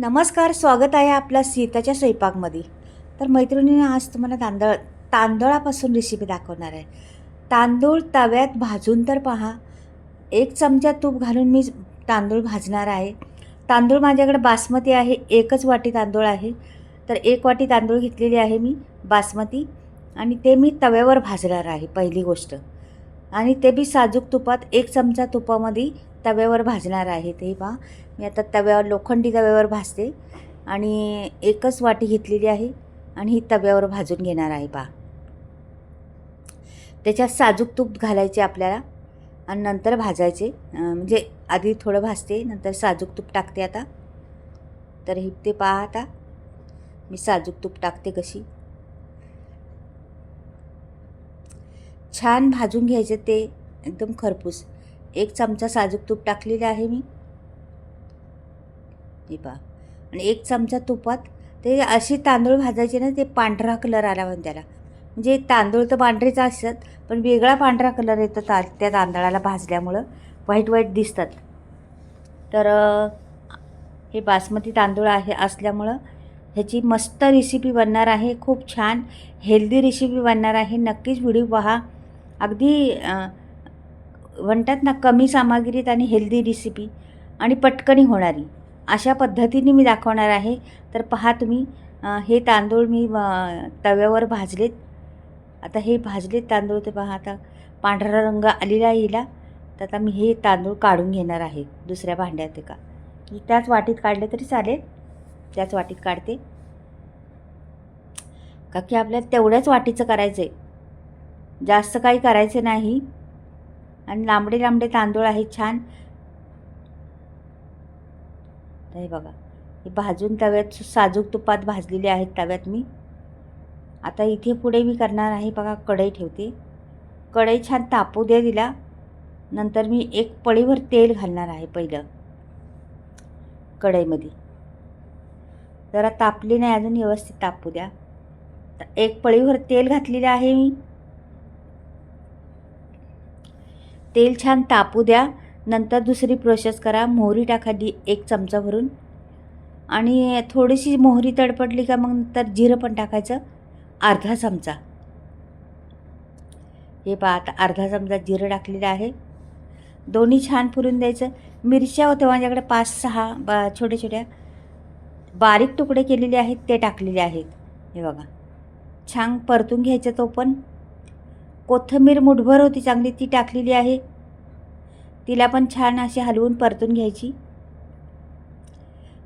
नमस्कार स्वागत आहे आपल्या सीताच्या स्वयंपाकमध्ये. तर मैत्रिणीने आज तुम्हाला तांदळ तांदळापासून रेसिपी दाखवणार आहे. तांदूळ तव्यात भाजून तर पहा. एक चमचा तूप घालून मी तांदूळ भाजणार आहे. तांदूळ माझ्याकडे बासमती आहे एकच वाटी तांदूळ आहे. तर एक वाटी तांदूळ घेतलेली आहे मी बासमती. आणि ते मी तव्यावर भाजणार आहे पहिली गोष्ट. आणि ते बी साजूक तुपात एक चमचा तुपामध्ये तव्यावर भाजणार आहे ते पहा. मी आता तव्यावर लोखंडी तव्यावर भाजते आणि एकच वाटी घेतलेली आहे आणि ही तव्यावर भाजून घेणार आहे पहा. त्याच्यात साजूक तूप घालायचे आपल्याला आणि नंतर भाजायचे. म्हणजे आधी थोडं भाजते नंतर साजूक तूप टाकते आता. तर ही ते पहा आता. मी साजूक तूप टाकते कशी. छान भाजून घ्यायचे ते एकदम खरपूस. एक चमचा साजूक तूप टाकलेले आहे मी. हे पहा. आणि एक चमचा तुपात ते असे तांदूळ भाजायचे ना ते पांढरा कलर आला म्हणून त्याला. म्हणजे तांदूळ तर पांढरेच असतात पण वेगळा पांढरा कलर येतो ता त्या तांदळाला भाजल्यामुळं. व्हाईट व्हाईट दिसतात. तर हे बासमती तांदूळ आहे असल्यामुळं ह्याची मस्त रेसिपी बनणार आहे. खूप छान हेल्दी रेसिपी बनणार आहे. नक्कीच व्हिडिओ पहा. अगदी म्हणतात ना कमी सामग्रीत आणि हेल्दी रेसिपी आणि पटकनी होणारी. अशा पद्धतीने मी दाखवणार आहे. तर पहा तुम्ही हे तांदूळ मी तव्यावर भाजलेत. आता हे भाजलेत तांदूळ ते पहा आता पांढरा रंग आलेला येईला. तर आता मी हे तांदूळ काढून घेणार आहे दुसऱ्या भांड्यात एका. मी त्याच वाटीत काढले तरी चालेल. त्याच वाटीत काढते. का की आपल्याला तेवढ्याच वाटीचं करायचं आहे जास्त काही करायचं नाही. आणि लांबडे लांबडे तांदूळ आहेत छान. तर हे बघा हे भाजून तव्यात साजूक तुपात भाजलेले आहेत तव्यात मी. आता इथे पुढे मी करणार आहे बघा कढई ठेवते. कढई छान तापू द्या दिला नंतर मी एक पळीभर तेल घालणार आहे पहिलं कढईमध्ये. जरा तापली नाही अजून व्यवस्थित तापू द्या. तर एक पळीभर तेल घातलेलं आहे मी. तेल छान तापू द्या. नंतर दुसरी प्रोसेस करा. मोहरी टाकाली एक चमचा भरून. आणि थोडीशी मोहरी तडपडली का मग नंतर जिरं पण टाकायचं. अर्धा चमचा. हे पहा आता अर्धा चमचा जिरं टाकलेलं आहे. दोन्ही छान पुरून द्यायचं. मिरच्या होत्या माझ्याकडे पाच सहा बा छोट्या छोट्या. बारीक तुकडे केलेले आहेत ते टाकलेले आहेत. हे बघा. छान परतून घ्यायचं तो पण. कोथिंबीर मुठभर होती चांगली ती टाकलेली आहे. तिला पण छान अशी हलवून परतून घ्यायची.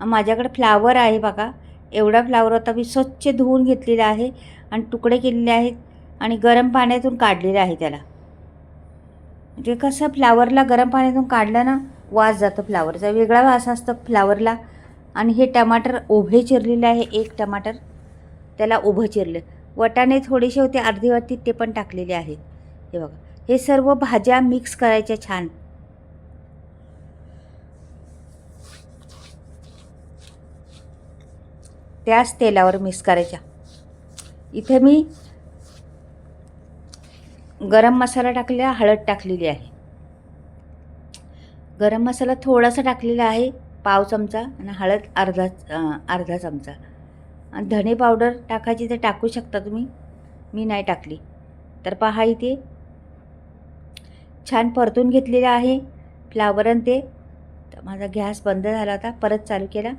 माझ्याकडे फ्लावर आहे बघा. एवढा फ्लावर होता मी स्वच्छ धुवून घेतलेला आहे आणि तुकडे केलेले आहेत आणि गरम पाण्यातून काढलेलं आहे त्याला. म्हणजे कसं फ्लावरला गरम पाण्यातून काढलं ना वास जातो फ्लावरचा. वेगळा वास असतो फ्लावरला. आणि हे टमाटर उभे चिरलेले आहे एक टमाटर. त्याला उभं चिरलं. वटाणे थोडेसे होते अर्धी वाटी ते पण टाकलेले आहेत. हे बघा हे सर्व भाज्या मिक्स करायच्या छान. त्याच तेलावर मिक्स करायच्या. इथे मी गरम मसाला टाकलेला हळद टाकलेली आहे. गरम मसाला थोडासा टाकलेला आहे पाव चमचा आणि हळद अर्धा अर्धा चमचा. आणि धणे पावडर टाकायची तर टाकू शकता तुम्ही. मी नाही टाकली. तर पहा इथे. छान परतून घेतलेलं आहे फ्लावरन ते. तर माझा गॅस बंद झाला होता. परत चालू केला.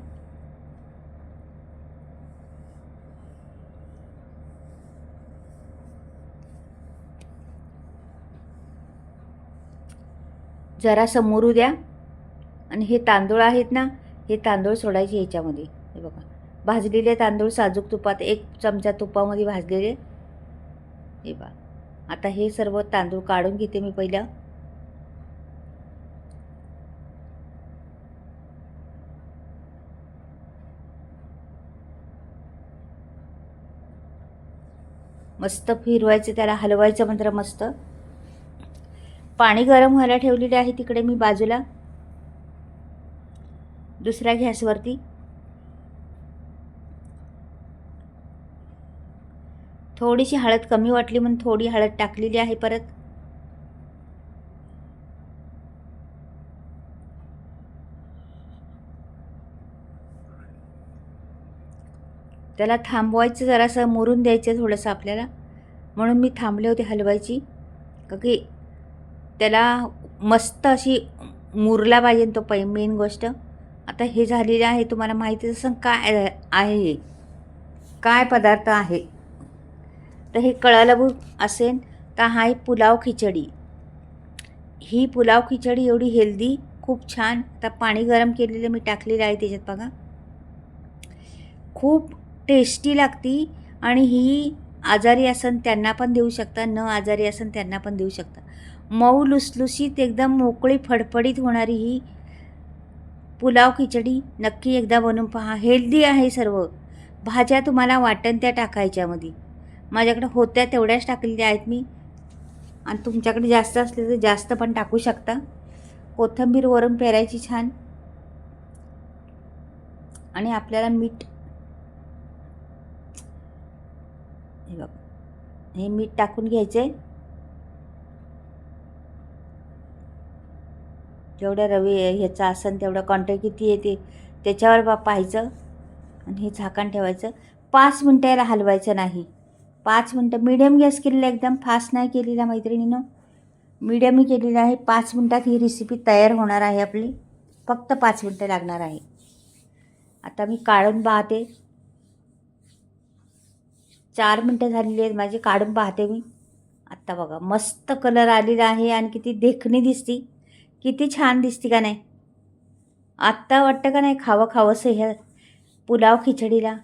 जरा समोरू द्या आणि हे तांदूळ आहेत ना हे तांदूळ सोडायचे याच्यामध्ये. हे बघा. भाजलेले तांदूळ साजूक तुपात एक चमचा तुपामध्ये भाजलेले. हे बा आता हे सर्व तांदूळ काढून घेते मी पहिलं मस्त फिरवायचं त्याला हलवायचं मात्र मस्त. पाणी गरम व्हायला ठेवलेले आहे तिकडे मी बाजूला. दुसऱ्या गॅसवरती. थोडीशी हळद कमी वाटली म्हणून थोडी हळद टाकलेली आहे परत. त्याला थांबवायचं जरासं मुरून द्यायचं थोडंसं आपल्याला. म्हणून मी थांबले होते हलवायची. का की त्याला मस्त अशी मुरला पाहिजे तो पै मेन गोष्ट. आता हे झालेलं आहे तुम्हाला माहिती असं काय आहे. हे काय पदार्थ आहे? तर हे कळालं असेल तर हा आहे पुलाव खिचडी? ही पुलाव खिचडी एवढी हेल्दी खूप छान. आता पाणी गरम केलेलं मी टाकलेलं आहे त्याच्यात बघा. खूप टेस्टी लागती आणि ही आजारी असन त्यांना पण देऊ शकता न आजारी असन त्यांना पण देऊ शकता. मऊ लुसलुसीत एकदम मोकळी फडफडीत होणारी ही पुलाव खिचडी नक्की एकदा बनवून पहा. हेल्दी आहे सर्व. भाज्या तुम्हाला वाटण त्या टाकायच्यामध्ये. माझ्याकडे होत्या तेवढ्याच टाकलेल्या आहेत मी. आणि तुमच्याकडे जास्त असले तर जास्त पण टाकू शकता. कोथंबीर वरून पेरायची छान. आणि आपल्याला मीठ. हे बघ. हे मीठ टाकून घ्यायचं आहे जेवढ्या रवी ह्याचा आसन तेवढं कॉन्टॅक्ट किती येते त्याच्यावर बा पाहायचं. आणि हे झाकण ठेवायचं. पाच मिनटं याला हलवायचं नाही. पाच मिनटं. मिडियम गॅस केलेला एकदम फास्ट नाही केलेला मैत्रिणीनं. मिडियम केलेलं आहे. पाच मिनटात ही रेसिपी तयार होणार आहे आपली. फक्त पाच मिनटं लागणार आहे. आता मी काढून पाहते. चार मिनटं झालेली आहेत माझी काढून पाहते मी. आत्ता बघा मस्त कलर आलेला आहे आणि किती देखणी दिसती. किती छान दिसती का नाही? आत्ता वाटतं का नाही खावं खावंसं ह्या पुलाव खिचडीला?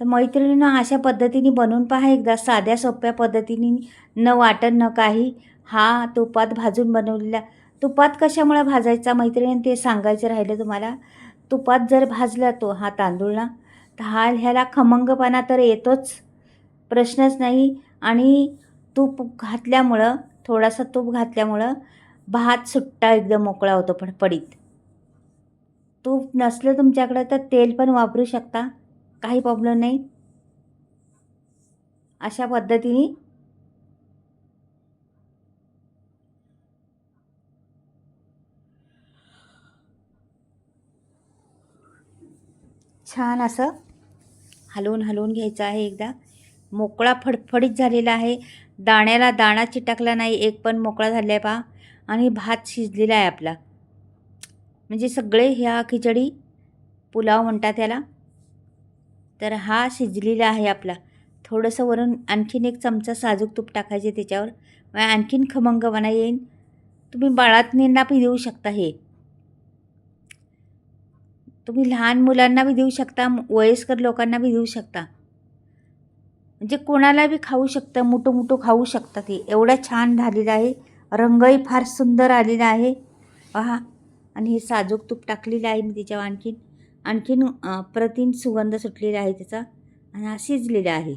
तर मैत्रिणीनं अशा पद्धतीने बनवून पहा. एकदा साध्या सोप्या पद्धतीने न वाटण न काही. हा तुपात भाजून बनवलेला. तुपात कशामुळे भाजायचा मैत्रिणी? ते सांगायचं राहिलं तुम्हाला. तुपात जर भाजला तो हा तांदूळ ना तर हा ह्याला खमंगपणा तर येतोच. प्रश्नच नाही. आणि तूप घातल्यामुळं थोडासा तूप घातल्यामुळं भात सुट्टा एकदम मोकळा होतो फडफडीत तूप नसलं तुमच्याकडं तर तेल पण वापरू शकता. काही प्रॉब्लेम नाही. अशा पद्धतीने छान असं हलवून हलवून घ्यायचं आहे एकदा. मोकळा फडफडीत झालेला आहे. दाण्याला दाणा चिटकला नाही एक पण मोकळा झाला आहे पहा. आणि भात शिजलेला आहे आपला. म्हणजे सगळे ह्या खिचडी पुलाव म्हणतात त्याला. तर हा शिजलेला आहे आपला. थोडंसं वरून आणखीन एक चमचा साजूक तूप टाकायचे त्याच्यावर. मग आणखीन खमंगपणा येईन. तुम्ही बाळातनींना बी देऊ शकता हे. तुम्ही लहान मुलांना बी देऊ शकता वयस्कर लोकांना बी देऊ शकता. म्हणजे कोणाला बी खाऊ शकतं मोठं मोठं खाऊ शकता ते. एवढं छान झालेला आहे. रंगही फार सुंदर आलेला आहे. पहा. आणि हे साजूक तूप टाकलेलं आहे मी त्याच्यावर आणखीन. आणखीन प्रतिम सुगंध सुटलेला आहे त्याचा आणि हा शिजलेला आहे.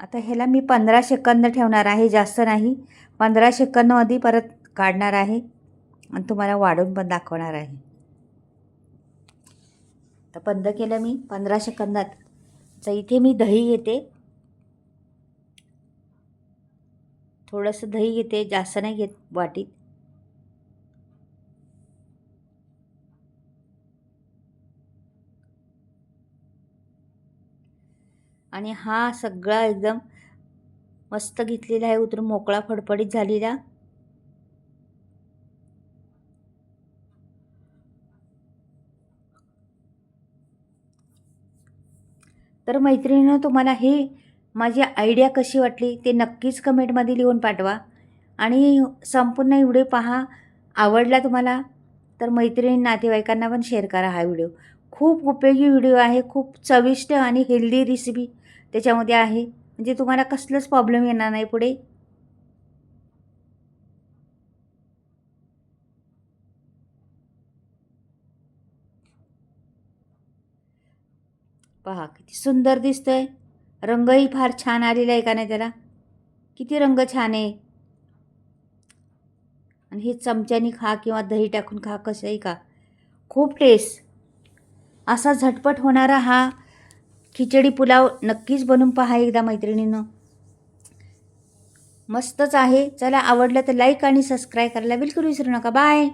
आता ह्याला मी पंधरा सेकंद ठेवणार आहे जास्त नाही. पंधरा सेकंदमध्ये परत काढणार आहे आणि तुम्हाला वाढून पण दाखवणार आहे. तर बंद केलं मी पंधरा सेकंदात. तर इथे मी दही घेते. थोडंसं दही घेते जास्त नाही घेत वाटीत. आणि हा सगळा एकदम मस्त घेतलेला आहे उतरून मोकळा फडफडीत झालेला. तर मैत्रिणीनं तुम्हाला हे माझी आयडिया कशी वाटली ते नक्कीच कमेंटमध्ये लिहून पाठवा. आणि संपूर्ण व्हिडिओ पहा आवडला तुम्हाला तर मैत्रिणी नातेवाईकांना पण शेअर करा हा व्हिडिओ. खूप उपयोगी व्हिडिओ आहे खूप चविष्ट आणि हेल्दी रेसिपी त्याच्यामध्ये आहे. म्हणजे तुम्हाला कसलंच प्रॉब्लेम येणार नाही पुढे. पहा किती सुंदर दिसतंय. रंगही फार छान आलेला आहे का नाही त्याला? किती रंग छान आहे. आणि हे चमच्यानी खा किंवा दही टाकून खा कसंही खा. खूप टेस्ट असा झटपट होणारा हा खिचडी पुलाव नक्कीच बनवून पहा एकदा मैत्रिणीनं. मस्तच आहे. चला आवडलं तर लाईक आणि सबस्क्राईब करायला बिलकुल विसरू नका. बाय